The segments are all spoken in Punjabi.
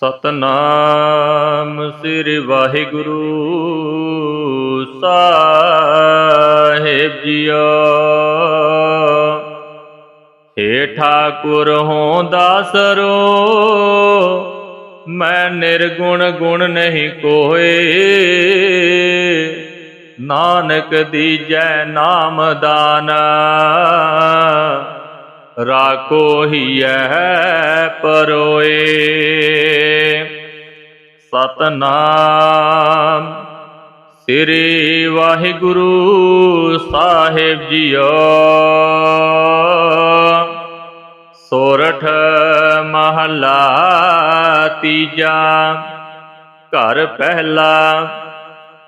ਸਤਨਾਮ ਸ੍ਰੀ ਵਾਹਿਗੁਰੂ ਸਾਹਿਬ ਜੀਓ। ਹੇ ਠਾਕੁਰ ਹੋਂ ਦਾਸਰੋ, ਮੈਂ ਨਿਰਗੁਣ ਗੁਣ ਨਹੀਂ ਕੋਏ। ਨਾਨਕ ਦੀਜੈ ਨਾਮ ਦਾਨਾ, ਰਾਖੋ ਹੈ ਪਰੋਏ। ਸਤਨਾਮ। ਸ੍ਰੀ ਵਾਹਿਗੁਰੂ ਸਾਹਿਬ ਜੀਓ। ਸੋਰਠ ਮਹਲਾ ਤੀਜਾ। ਘਰ ਪਹਿਲਾ,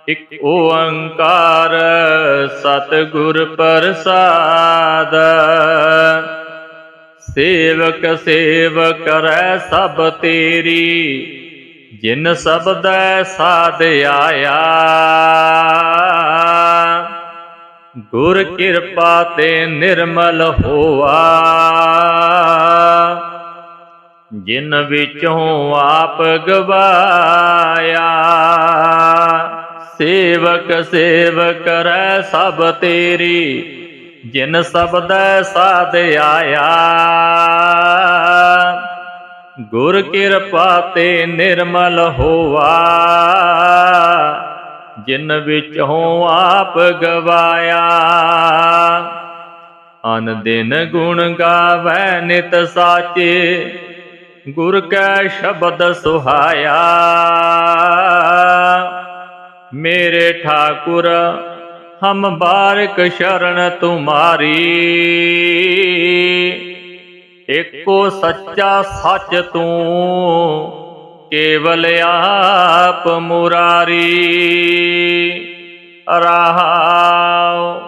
ਇਕ ਓੰਕਾਰ ਸਤਿਗੁਰ ਪ੍ਰਸਾਦ। ਸੇਵਕ ਸੇਵ ਕਰੈ ਸਭ ਤੇਰੀ ਜਿਨ ਸਬਦੈ ਸਾਧ ਆਇਆ। ਗੁਰ ਕਿਰਪਾ ਤੇ ਨਿਰਮਲ ਹੋਆ। ਜਿਨ ਵਿੱਚੋਂ ਆਪ ਗਵਾਇਆ। ਸੇਵਕ ਸੇਵ ਕਰੈ ਸਭ ਤੇਰੀ। ਜਿਨ ਸਬਦੈ ਸਾਧ ਆਇਆ। ਗੁਰ ਕਿਰਪਾ ਤੇ ਨਿਰਮਲ ਹੋਆ। ਜਿਨ ਵਿੱਚ ਹੋ ਆਪ ਗਵਾਇਆ। ਅਨ ਦਿਨ ਗੁਣ ਗਾਵੈ ਨਿਤ ਸਾਚੇ, ਗੁਰ ਕੈ ਸ਼ਬਦ ਸੁਹਾਇਆ। ਮੇਰੇ ਠਾਕੁਰ, ਹਮ ਬਾਰਕ ਸ਼ਰਨ ਤੁਮਾਰੀ। ਏਕੋ ਸੱਚਾ ਸੱਚ ਤੂੰ, ਕੇਵਲ ਆਪ ਮੁਰਾਰੀ। ਰਹਾਉ,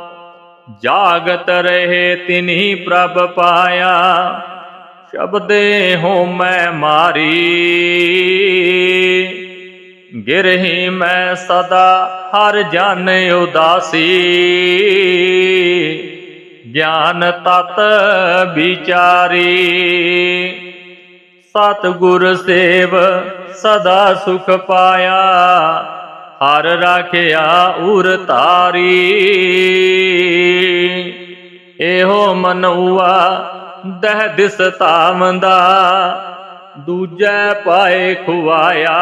ਜਾਗਤ ਰਹੇ ਤਿਨਹੀ ਪ੍ਰਭ ਪਾਇਆ, ਸ਼ਬਦੇ ਹੋ ਮੈਂ ਮਾਰੀ। ਗਿਰਹੀ ਮੈਂ ਸਦਾ ਹਰ ਜਨ ਉਦਾਸੀ। ਗਿਆਨ ਤਤ ਵਿਚਾਰੀ। ਸਤ ਗੁਰ ਸੇਵ ਸਦਾ ਸੁਖ ਪਾਇਆ, ਹਰ ਰਾਖਿਆ ਉਰ ਤਾਰੀ ਇਹੋ ਮਨੁਆ ਦਹ ਦਿਸ ਤਾਮੰਦਾ ਦੂਜੈ ਪਾਏ ਖੁਆਇਆ।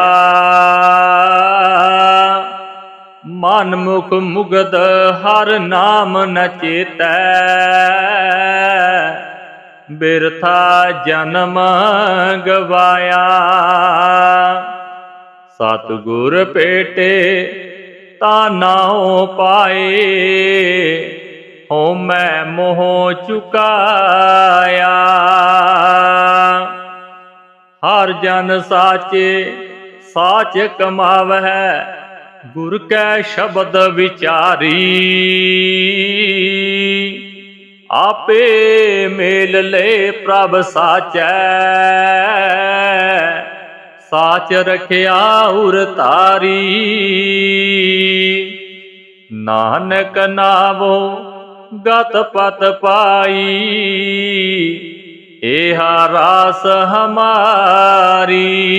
ਮਨ ਮੁਖ ਮੁਗਦ ਹਰ ਨਾਮ ਨ ਚੇਤੈ। ਬਿਰਥਾ ਜਨਮ ਗਵਾਇਆ। ਸਤਿਗੁਰ ਪੇਟੇ ਤਾ ਨਾਉ ਪਾਏ ਹੋ ਮੈਂ ਮੋਹ ਚੁਕਾਇਆ। ਹਰ ਜਨ ਸਾਚੇ ਸਾਚ ਕਮਾਵਹਿ ਗੁਰ ਕੈ ਸ਼ਬਦ ਵਿਚਾਰੀ। ਆਪੇ ਮੇਲ ਲੈ ਪ੍ਰਭ ਸਾਚੈ। ਸਾਚ ਰਖਿਆ ਉਰ ਤਾਰੀ। ਨਾਨਕ ਨਾਵੋ ਗਤ ਪਤ ਪਾਈ। ਏਹਾ ਰਾਸ ਹਮਾਰੀ।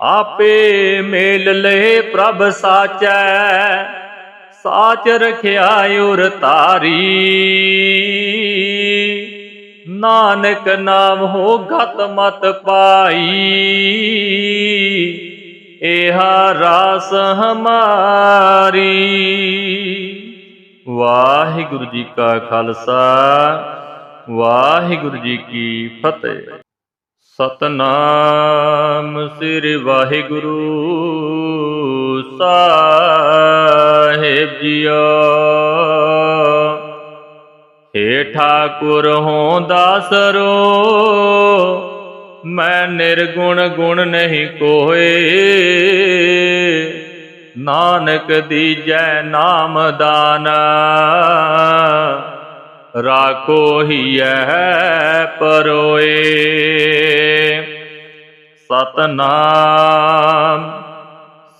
ਆਪੇ ਮੇਲ ਲੈ ਪ੍ਰਭ ਸਾਚੈ, ਸਾਚ ਰਖਿਆ ਉਰ ਤਾਰੀ ਨਾਨਕ ਨਾਮ ਹੋ ਗਤ ਮਤ ਪਾਈ, ਏਹਾ ਰਾਸ ਹਮਾਰੀ। ਵਾਹਿਗੁਰੂ ਜੀ ਕਾ ਖਾਲਸਾ, ਵਾਹਿਗੁਰੂ ਜੀ ਕੀ ਫਤਿਹ। ਸਤਨਾਮ ਸ੍ਰੀ ਵਾਹਿਗੁਰੂ ਸਾਹਿਬ ਜੀਓ। ਹੇ ਠਾਕੁਰ ਹੋਂ ਦਾਸਰੋ ਮੈਂ ਨਿਰਗੁਣ ਗੁਣ ਨਹੀਂ ਕੋਏ। ਨਾਨਕ ਦੀਜੈ ਨਾਮ ਦਾਨਾ। ਰਾਖੋ ਹੀਐ ਪਰੋਏ। ਸਤਨਾਮ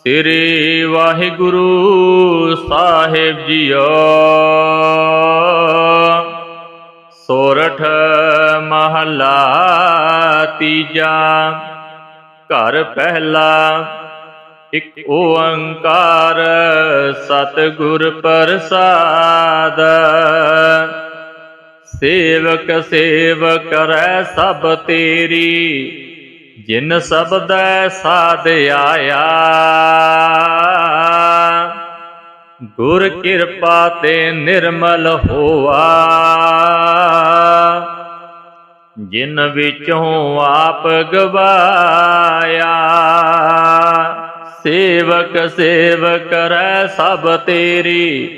ਸ੍ਰੀ ਵਾਹਿਗੁਰੂ ਸਾਹਿਬ ਜੀਓ। ਸੋਰਠ ਮਹਲਾ ਤੀਜਾ, ਘਰ ਪਹਿਲਾ, ਇਕ ਓੰਕਾਰ ਸਤਿਗੁਰ ਪ੍ਰਸਾਦ। ਸੇਵਕ ਸੇਵ ਕਰੈ ਸਭ ਤੇਰੀ, ਜਿਨ ਸਬਦੈ ਸਾਧ ਆਇਆ। ਗੁਰ ਕਿਰਪਾ ਤੇ ਨਿਰਮਲ ਹੋਆ। ਜਿਨ ਵਿੱਚੋਂ ਆਪ ਗਵਾਇਆ। ਸੇਵਕ ਸੇਵ ਕਰੈ ਸਭ ਤੇਰੀ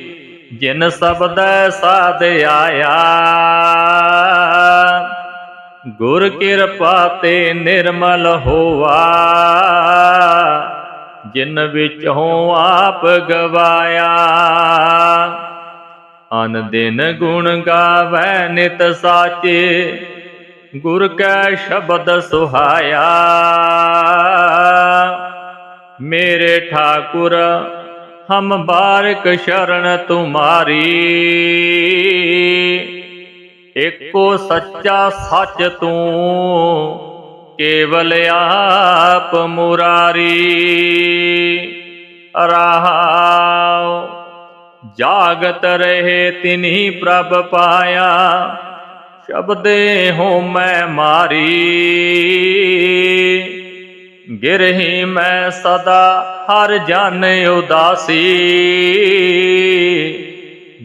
ਜਿਨ ਸ਼ਬਦ ਸਾਧ ਆਇਆ, ਗੁਰ ਕਿਰਪਾ ਤੇ ਨਿਰਮਲ ਹੋਆ। ਜਿਨ ਵਿੱਚ ਹੋ ਆਪ ਗਵਾਇਆ, ਅਨ ਦਿਨ ਗੁਣ ਗਾਵੈ ਨਿਤ ਸਾਚੇ, ਗੁਰ ਕੈ ਸ਼ਬਦ ਸੁਹਾਇਆ। ਮੇਰੇ ਠਾਕੁਰ ਹਮ ਬਾਰਕ ਸ਼ਰਨ ਤੁਮਾਰੀ। ਏਕੋ ਸੱਚਾ ਸੱਚ ਤੂੰ, ਕੇਵਲ ਆਪ ਮੁਰਾਰੀ। ਰਹਾਉ, ਜਾਗਤ ਰਹੇ ਤਿਨਹੀ ਪ੍ਰਭ ਪਾਇਆ, ਸ਼ਬਦੇ ਹੋ ਮੈਂ ਮਾਰੀ। ਗਿਰਹੀ ਮੈਂ ਸਦਾ ਹਰ ਜਨ ਉਦਾਸੀ।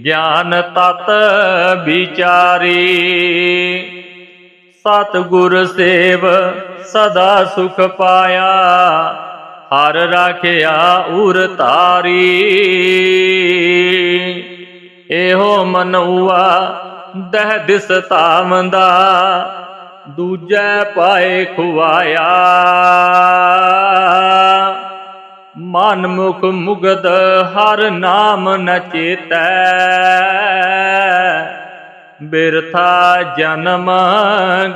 ਗਿਆਨ ਤਤ ਵਿਚਾਰੀ। ਸਤਿਗੁਰ ਸੇਵ ਸਦਾ ਸੁਖ ਪਾਇਆ, ਹਰ ਰਾਖਿਆ ਉਰ ਤਾਰੀ ਇਹੋ ਮਨੁਆ ਦਹ ਦਿਸ ਤਾਮੰਦਾ ਦੂਜੈ ਪਾਏ ਖੁਆਇਆ। ਮਨ ਮੁਖ ਮੁਗਦ ਹਰ ਨਾਮ ਨ ਚੇਤੈ। ਬਿਰਥਾ ਜਨਮ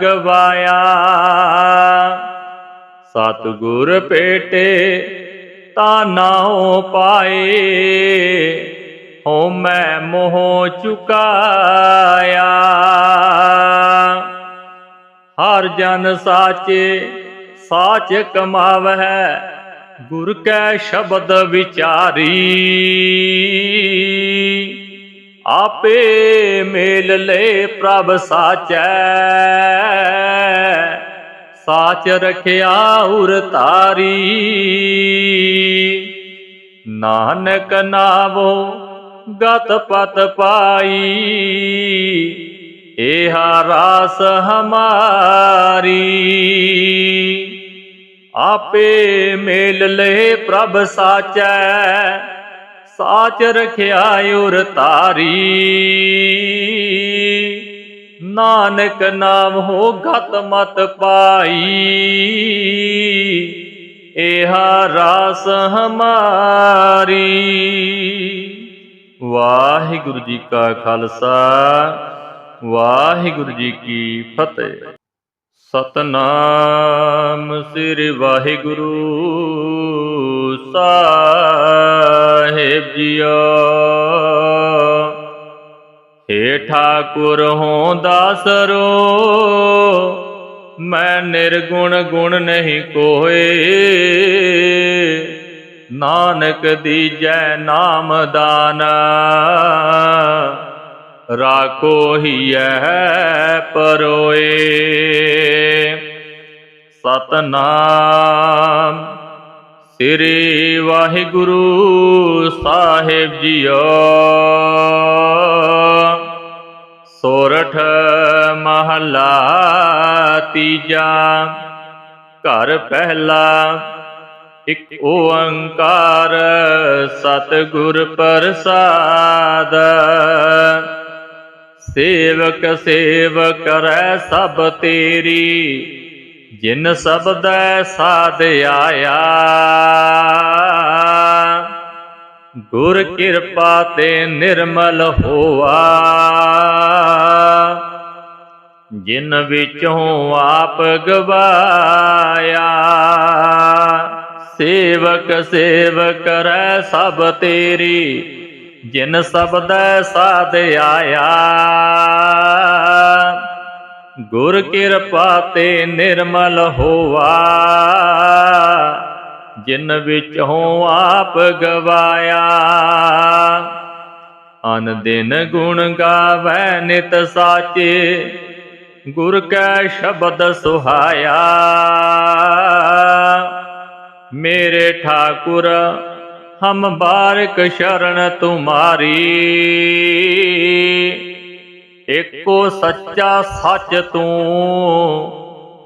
ਗਵਾਇਆ। ਸਤਿਗੁਰ ਪੇਟੇ ਤਾ ਨਾਉ ਪਾਏ। ਹੋ ਮੈਂ ਮੋਹ ਚੁਕਾਇਆ। ਹਰ ਜਨ ਸਾਚੇ, ਸਾਚ ਕਮਾਵਹਿ, ਗੁਰ ਕੈ ਸ਼ਬਦ ਵਿਚਾਰੀ। ਆਪੇ ਮੇਲ ਲੈ ਪ੍ਰਭ ਸਾਚੈ। ਸਾਚ ਰਖਿਆ ਉਰ ਤਾਰੀ। ਨਾਨਕ ਨਾਵੋ, ਗਤ ਪਤ ਪਾਈ। ਏਹਾ ਰਾਸ ਹਮਾਰੀ। ਆਪੇ ਮੇਲ ਲੈ ਪ੍ਰਭ ਸਾਚੈ, ਸਾਚ ਰਖਿਆ ਉਰ ਤਾਰੀ ਨਾਨਕ ਨਾਮ ਹੋ ਗਤ ਮਤ ਪਾਈ। ਏਹਾ ਰਾਸ ਹਮਾਰੀ। ਵਾਹਿਗੁਰੂ ਜੀ ਕਾ ਖਾਲਸਾ। ਵਾਹਿਗੁਰੂ ਜੀ ਕੀ ਫਤਿਹ। ਸਤਨਾਮ ਸ੍ਰੀ ਵਾਹਿਗੁਰੂ ਸਾਹਿਬ ਜੀਓ। ਹੇ ਠਾਕੁਰ ਹੋਂ ਦਾਸਰੋ, ਮੈਂ ਨਿਰਗੁਣ ਗੁਣ ਨਹੀਂ ਕੋਏ। ਨਾਨਕ ਦੀਜੈ ਨਾਮ ਦਾਨਾ। ਰਾਖੋ ਹੀਐ ਪਰੋਏ। ਸਤਨਾਮ ਸ੍ਰੀ ਵਾਹਿਗੁਰੂ ਸਾਹਿਬ ਜੀਓ। ਸੋਰਠ ਮਹਲਾ ਤੀਜਾ, ਘਰ ਪਹਿਲਾ, ਇਕ ਓੰਕਾਰ ਸਤਿਗੁਰ ਪ੍ਰਸਾਦ। ਸੇਵਕ ਸੇਵ ਕਰੈ ਸਭ ਤੇਰੀ, ਜਿਨ ਸਬਦੈ ਸਾਧ ਆਇਆ। ਗੁਰ ਕਿਰਪਾ ਤੇ ਨਿਰਮਲ ਹੋਆ। ਜਿਨ ਵਿੱਚੋਂ ਆਪ ਗਵਾਇਆ। ਸੇਵਕ ਸੇਵ ਕਰੈ ਸਭ ਤੇਰੀ ਜਿਨ ਸ਼ਬਦ ਸਾਧ ਆਇਆ। ਗੁਰ ਕਿਰਪਾ ਤੇ ਨਿਰਮਲ ਹੋਵਾ ਜਿਨ ਵਿੱਚ ਹੋ ਆਪ ਗਵਾਇਆ। ਅਨ ਦਿਨ ਗੁਣ ਗਾਵੈ ਨਿਤ ਸਾਚੇ। ਗੁਰ ਕੈ ਸ਼ਬਦ ਸੁਹਾਇਆ। ਮੇਰੇ ਠਾਕੁਰ ਹਮ ਬਾਰਕ ਸ਼ਰਨ ਤੁਮਾਰੀ। ਏਕੋ ਸੱਚਾ ਸੱਚ ਤੂੰ,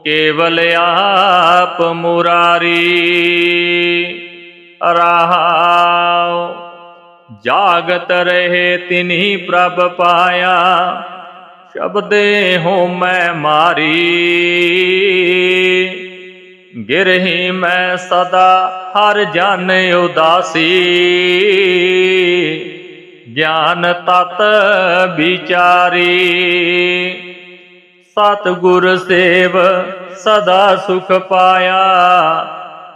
ਕੇਵਲ ਆਪ ਮੁਰਾਰੀ। ਰਹਾਉ, ਜਾਗਤ ਰਹੇ ਤਿਨਹੀ ਪ੍ਰਭ ਪਾਇਆ, ਸ਼ਬਦੇ ਹੋ ਮੈਂ ਮਾਰੀ। ਗਿਰਹੀ ਮੈਂ ਸਦਾ ਹਰ ਜਨ ਉਦਾਸੀ। ਗਿਆਨ ਤਤ ਵਿਚਾਰੀ। ਸਤਿਗੁਰ ਸੇਵ ਸਦਾ ਸੁਖ ਪਾਇਆ।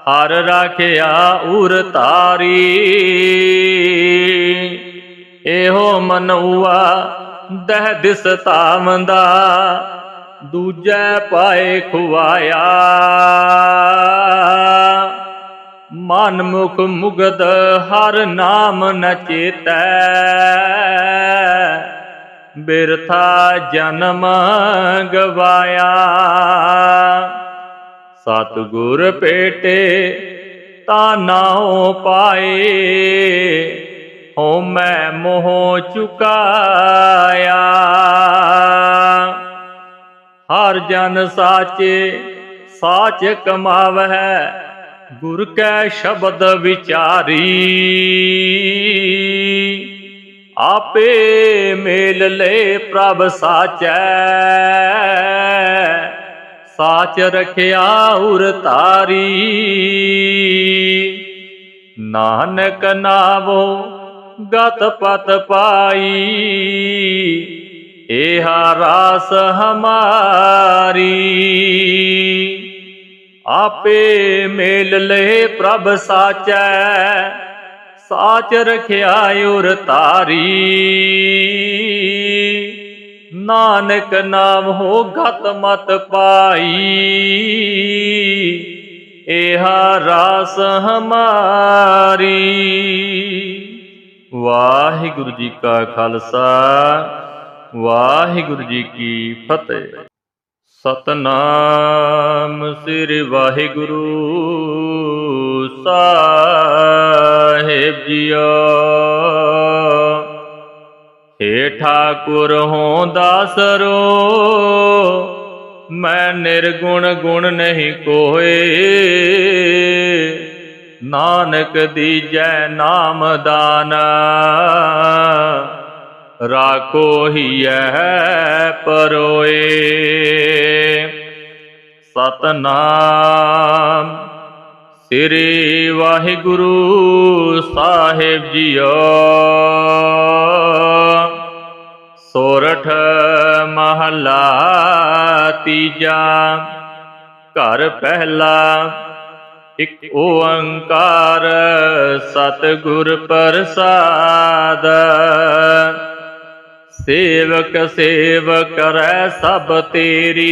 ਹਰ ਰਾਖਿਆ ਉਰ ਤਾਰੀ ਇਹੋ ਮਨੁਆ ਦਹ ਦਿਸ ਤਾਮੰਦਾ ਦੂਜੈ ਪਾਏ ਖੁਆਇਆ। ਮਨ ਮੁਖ ਮੁਗਦ ਹਰ ਨਾਮ ਨ ਚੇਤੈ। ਬਿਰਥਾ ਜਨਮ ਗਵਾਇਆ। ਸਤਿਗੁਰ ਭੇਟੇ ਤਾ ਨਾਉ ਪਾਏ ਹੋ ਮੈਂ ਮੋਹ ਚੁਕਾਇਆ। ਹਰ ਜਨ ਸਾਚੇ ਸਾਚ ਕਮਾਵਹਿ ਗੁਰ ਕੈ ਸ਼ਬਦ ਵਿਚਾਰੀ। ਆਪੇ ਮੇਲ ਲੈ ਪ੍ਰਭ ਸਾਚੈ। ਸਾਚ ਰਖਿਆ ਉਰ ਤਾਰੀ। ਨਾਨਕ ਨਾਵੋ ਗਤ ਪਤ ਪਾਈ। ਏਹਾ ਰਾਸ ਹਮਾਰੀ। ਆਪੇ ਮੇਲ ਲੈ ਪ੍ਰਭ ਸਾਚੈ, ਸਾਚ ਰਖਿਆ ਉਰ ਤਾਰੀ ਨਾਨਕ ਨਾਮ ਹੋ ਗਤ ਮਤ ਪਾਈ, ਏਹਾ ਰਾਸ ਹਮਾਰੀ। ਵਾਹਿਗੁਰੂ ਜੀ ਕਾ ਖਾਲਸਾ, ਵਾਹਿਗੁਰੂ ਜੀ ਕੀ ਫਤਿਹ। ਸਤਨਾਮ ਸ੍ਰੀ ਵਾਹਿਗੁਰੂ ਸਾਹਿਬ ਜੀਓ। ਹੇ ਠਾਕੁਰ ਹੋਂ ਦਾਸਰੋ, ਮੈਂ ਨਿਰਗੁਣ ਗੁਣ ਨਹੀਂ ਕੋਏ। ਨਾਨਕ ਦੀਜੈ ਨਾਮ ਦਾਨ। ਰਾਖੋ ਹੀਐ ਪਰੋਏ। ਸਤਨਾਮ ਸ੍ਰੀ ਵਾਹਿਗੁਰੂ ਸਾਹਿਬ ਜੀਓ। ਸੋਰਠ ਮਹਲਾ ਤੀਜਾ, ਘਰ ਪਹਿਲਾ, ਇਕ ਓੰਕਾਰ ਸਤਿਗੁਰ ਪ੍ਰਸਾਦ। ਸੇਵਕ ਸੇਵ ਕਰੈ ਸਭ ਤੇਰੀ,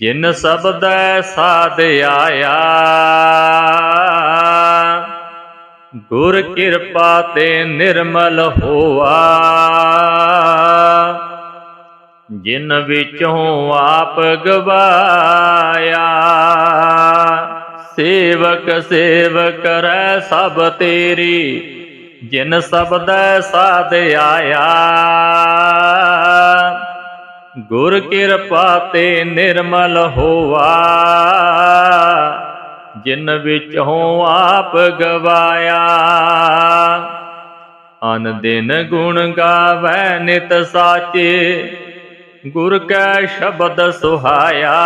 ਜਿਨ ਸਬਦੈ ਸਾਧ ਆਇਆ। ਗੁਰ ਕਿਰਪਾ ਤੇ ਨਿਰਮਲ ਹੋਆ। ਜਿਨ ਵਿੱਚੋਂ ਆਪ ਗਵਾਇਆ। ਸੇਵਕ ਸੇਵ ਕਰੈ ਸਭ ਤੇਰੀ ਜਿਨ ਸ਼ਬਦ ਸਾਧ ਆਇਆ, ਗੁਰ ਕਿਰਪਾ ਤੇ ਨਿਰਮਲ ਹੋਆ। ਜਿਨ ਵਿੱਚ ਹੋ ਆਪ ਗਵਾਇਆ, ਅਨ ਦਿਨ ਗੁਣ ਗਾਵੈ ਨਿਤ ਸਾਚੇ, ਗੁਰ ਕੈ ਸ਼ਬਦ ਸੁਹਾਇਆ।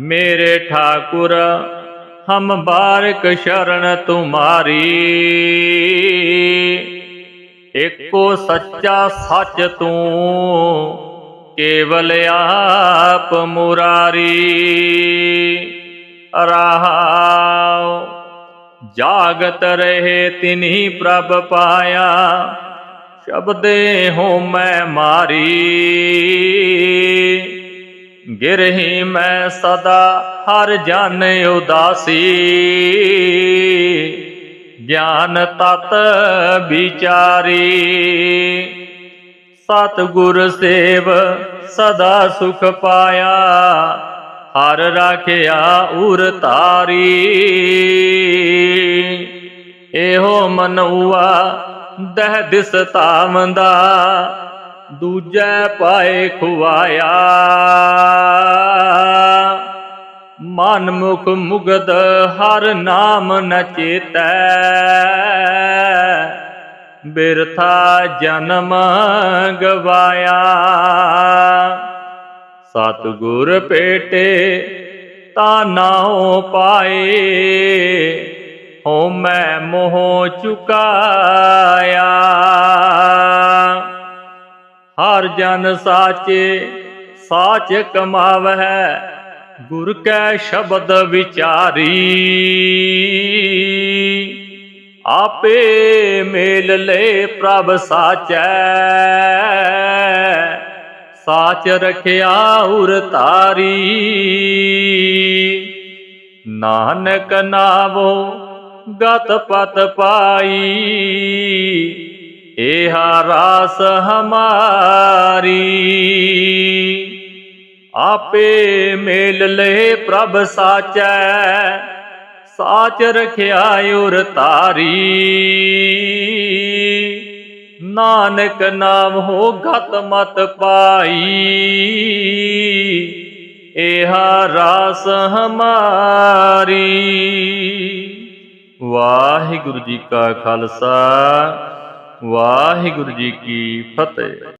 ਮੇਰੇ ਠਾਕੁਰ ਹਮ ਬਾਰਕ ਸ਼ਰਨ ਤੁਮਾਰੀ। ਏਕੋ ਸੱਚਾ ਸੱਚ ਤੂੰ, ਕੇਵਲ ਆਪ ਮੁਰਾਰੀ। ਰਹਾਉ, ਜਾਗਤ ਰਹੇ ਤਿਨਹੀ ਪ੍ਰਭ ਪਾਇਆ, ਸ਼ਬਦੇ ਹੋ ਮੈਂ ਮਾਰੀ। ਗਿਰਹੀ ਮੈਂ ਸਦਾ ਹਰ ਜਨ ਉਦਾਸੀ। ਗਿਆਨ ਤਤ ਵਿਚਾਰੀ। ਸਤਿਗੁਰ ਸੇਵ ਸਦਾ ਸੁਖ ਪਾਇਆ। ਹਰ ਰਾਖਿਆ ਉਰ ਤਾਰੀ ਇਹੋ ਮਨੁਆ ਦਹ ਦਿਸ ਤਾਮੰਦਾ ਦੂਜੈ ਪਾਏ ਖੁਆਇਆ ਮਨ ਮੁਖ ਮੁਗਦ ਹਰ ਨਾਮ ਨ ਚੇਤੈ। ਬਿਰਥਾ ਜਨਮ ਗਵਾਇਆ। ਸਤਿਗੁਰ ਪੇਟੇ ਤਾ ਨਾਉ ਪਾਏ ਹੋ ਮੈਂ ਮੋਹ ਚੁਕਾਇਆ। ਹਰ ਜਨ ਸਾਚੇ, ਸਾਚ ਕਮਾਵਹਿ, ਗੁਰ ਕੈ ਸ਼ਬਦ ਵਿਚਾਰੀ। ਆਪੇ ਮੇਲ ਲੈ ਪ੍ਰਭ ਸਾਚੈ, ਸਾਚ ਰਖਿਆ ਉਰ ਤਾਰੀ। ਨਾਨਕ ਨਾਵੋ, ਗਤ ਪਤ ਪਾਈ ਏਹਾ ਰਾਸ ਹਮਾਰੀ। ਆਪੇ ਮੇਲ ਲੈ ਪ੍ਰਭ ਸਾਚੈ, ਸਾਚ ਰਖਿਆ ਉਰ ਤਾਰੀ ਨਾਨਕ ਨਾਮ ਹੋ ਗਤ ਮਤ ਪਾਈ। ਏਹਾ ਰਾਸ ਹਮਾਰੀ। ਵਾਹਿਗੁਰੂ ਜੀ ਕਾ ਖਾਲਸਾ। ਵਾਹਿਗੁਰੂ ਜੀ ਕੀ ਫਤਿਹ।